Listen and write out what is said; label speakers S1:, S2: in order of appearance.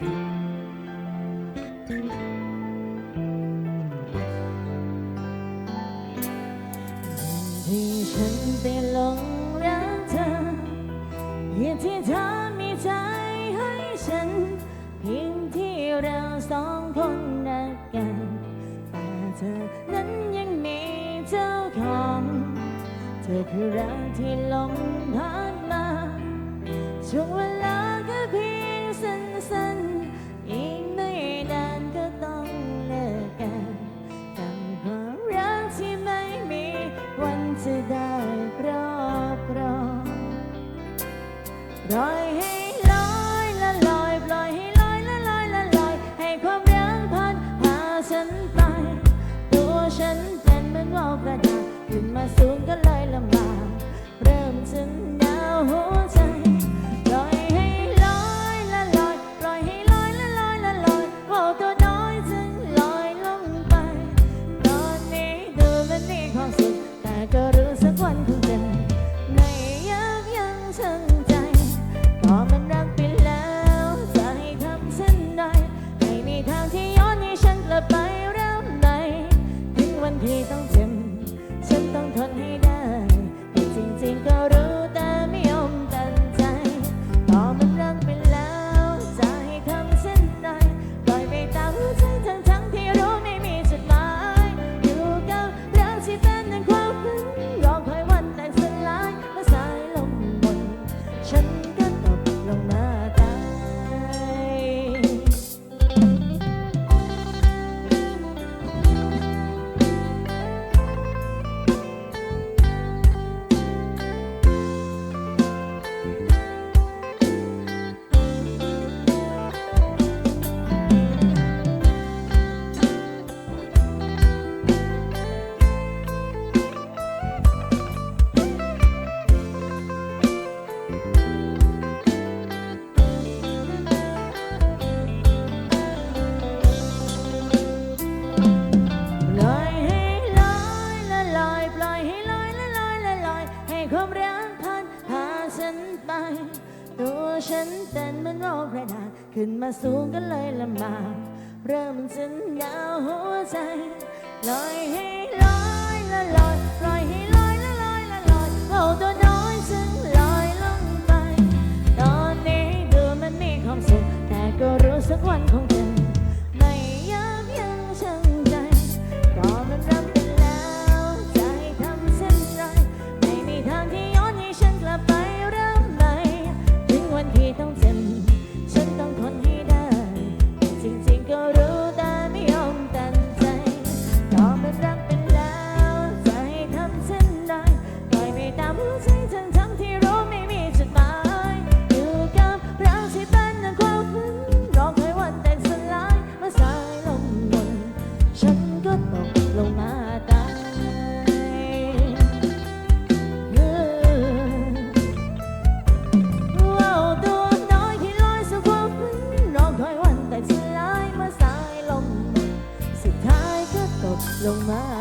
S1: ที่ฉันไปหลงรักเธอเหตุที่เธอมีใจให้ฉัน เพียงที่เราสองคนรักกัน แต่เธอนั้นยังมีเจ้าของ เธอคือรักที่หลงผ่านมาช่วงเวลาก็เพียง สั้นๆ อีกไม่นานก็ต้องเลิกกันกับความรักที่ไม่มีวันจะได้ครอบครองปล่อยให้ลอยละลอยปล่อยให้ลอยละลอยละลอย ให้ความรักพัดพาฉันไป ตัวฉันเป็นเหมือนว่าวกระดาษขึ้นมาสูงก็เลยลำบาก ชั่งใจก็มันรักไปแล้วจะให้ทำเช่นใดไม่มีทางที่ย้อนให้ฉันกลับไปเริ่มใหม่ถึงวันที่ต้องเจ็บฉันต้องทนให้ได้แต่จริงๆก็รู้ เต้นมันโรคกระดาขึ้นมาสูงก็เลยลำบากเริ่มจะหนาวหัวใจลอยให้ลอยละลอย คอ